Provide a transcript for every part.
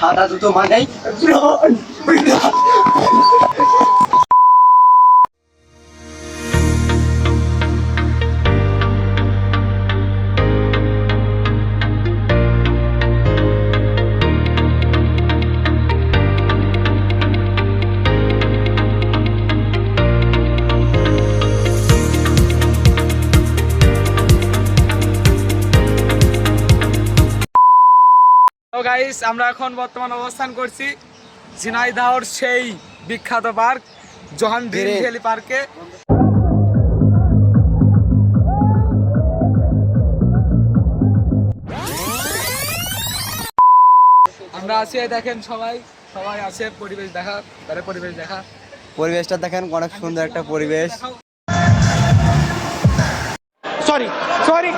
সাদা দুটো মানেই গাইস আমরা এখন বর্তমান অবস্থান করছি ঝিনাইদহর সেই বিখ্যাত পার্ক জোহান গ্রিন ভ্যালি পার্কে। আমরা আছি দেখেন সবাই সবাই আছে পরিবেশ দেখা তারে পরিবেশ দেখা। পরিবেশটা দেখেন অনেক সুন্দর একটা পরিবেশ। সরি সরি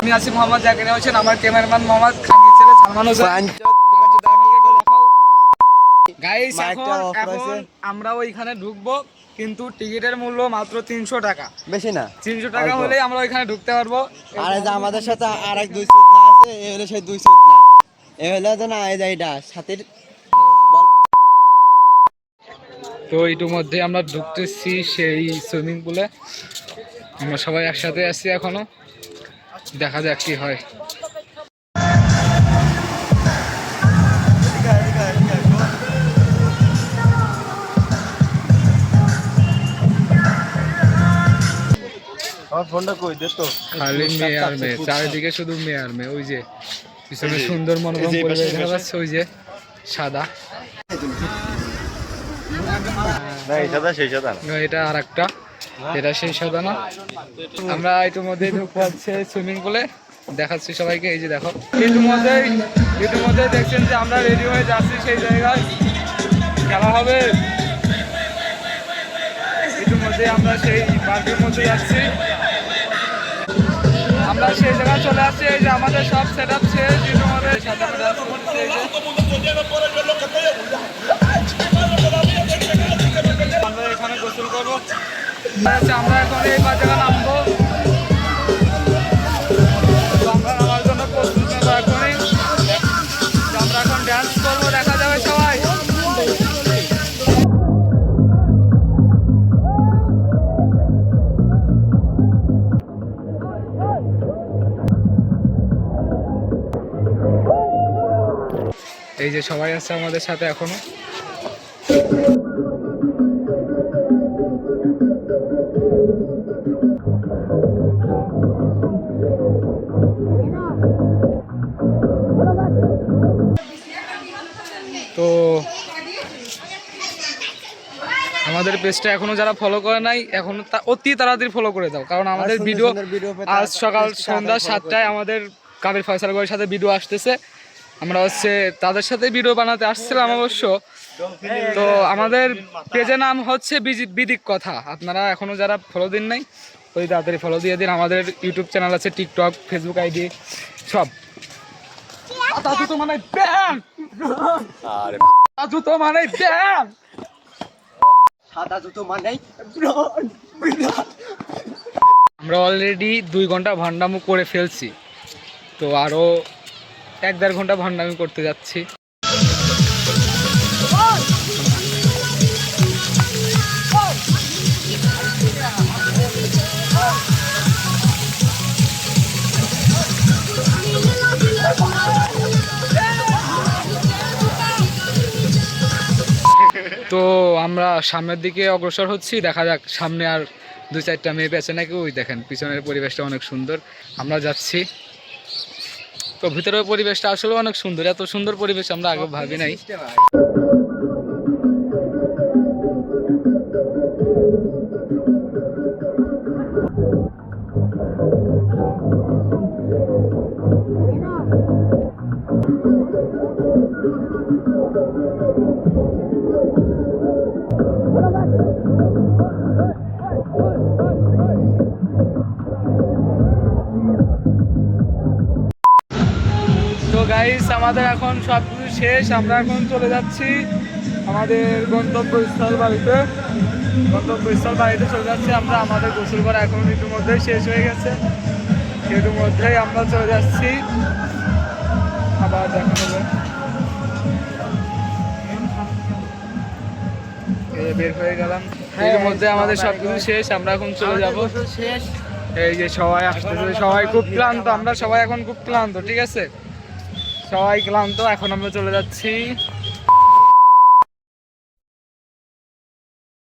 আমি আছি মোহাম্মদ জাকির হোসেন আমার ক্যামেরাম্যান মোহাম্মদ খান আমরা ওইখানে ঢুকবো কিন্তু টিকিটের মূল্য মাত্র তিনশো টাকা। বেশি না। তিনশো টাকা। হলেই আমরা ওইখানে ঢুকতে পারব। আর আমাদের সাথে আর এক দুই সুদ না আছে এ হলো সেই দুই সুদ না এ হলো যে না এই এটা সাথের তো ইতিমধ্যে আমরা ঢুকতেছি সেই সুইমিং পুলে। আমরা সবাই একসাথে আছি এখনও। দেখা যাক কি হয়। আমার ফোনটা কই? দে তো। খালি মেয়ে আর মেয়ে। চারিদিকে শুধু মেয়ে আর মেয়ে। ওই যে পিছনে সুন্দর মনোরম পরিবেশ দেখা যাচ্ছে ওই যে সাদা। না এই সাদা সেই সাদা না। এটা আর একটা এটা সেই সাদা না। আমরা ঢুকতে হচ্ছে সুইমিং পুলে। দেখাচ্ছি সবাইকে এই যে দেখো। ইতিমধ্যে দেখছেন যে আমরা রেডি হয়ে যাচ্ছি সেই জায়গায়। খেলা হবে। ইতিমধ্যে আমরা সেই পার্কের মধ্যে যাচ্ছি। আমরা সেই জায়গায় চলে আসছি, এই যে আমাদের সব সেট আপ। আমরা এখানে গোসল করব আমরা এখন এই জায়গা এই যে সবাই আছে আমাদের সাথে এখনও। তো আমাদের পেজটা এখনও যারা ফলো করে নাই এখন অতি তাড়াতাড়ি ফলো করে দাও কারণ আমাদের ভিডিও আজ সকাল সন্ধ্যা সাতটায় আমাদের কাবির ফয়সাল ভাইয়ের সাথে ভিডিও আসতেছে। আমরা হচ্ছে তাদের সাথে ভিডিও বানাতে আসছিলাম অবশ্য। তো আমাদের পেজের নাম হচ্ছে বিদিক কথা। আপনারা এখনও যারা ফলো দিন নাই ওই তাড়াতাড়ি ফলো দিয়ে দিন। আমাদের ইউটিউব চ্যানেল আছে টিকটক ফেসবুক আইডি সব। দাদু তো মানে ব্যাং দাদু তো মানে ব্যাং সাদা জুতো আমরা অলরেডি দুই ঘণ্টা ভণ্ডামু করে ফেলছি। তো আরও এক দেড় ঘণ্টা ভণ্ডামি করতে যাচ্ছি। তো আমরা সামনের দিকে অগ্রসর হচ্ছি, দেখা যাক সামনে আর দুই চারটা মেয়ে পেছে নাকি। ওই দেখেন, পিছনের পরিবেশটা অনেক সুন্দর। আমরা যাচ্ছি। তো ভিতরের পরিবেশটা আসলে অনেক সুন্দর। এত সুন্দর পরিবেশ আমরা আগে ভাবি নাই। গাইস আমাদের এখন সব কিছু শেষ আমরা এখন চলে যাচ্ছি আমাদের গন্তব্যস্থল বাড়িতে। গন্তব্যস্থল বাড়িতে চলে যাচ্ছি আমরা আমাদের গোসল করা এখন ইতিমধ্যেই শেষ হয়ে গেছে। ইতিমধ্যেই আমরা চলে যাচ্ছি। আবার দেখা হবে। বের হয়ে গেলাম। এর মধ্যে আমাদের সবকিছু শেষ আমরা এখন চলে যাব। শেষ। এই যে সবাই আসতেছে সবাই খুব ক্লান্ত আমরা সবাই এখন খুব ক্লান্ত ঠিক আছে? সবাই ক্লান্ত এখন আমরা চলে যাচ্ছি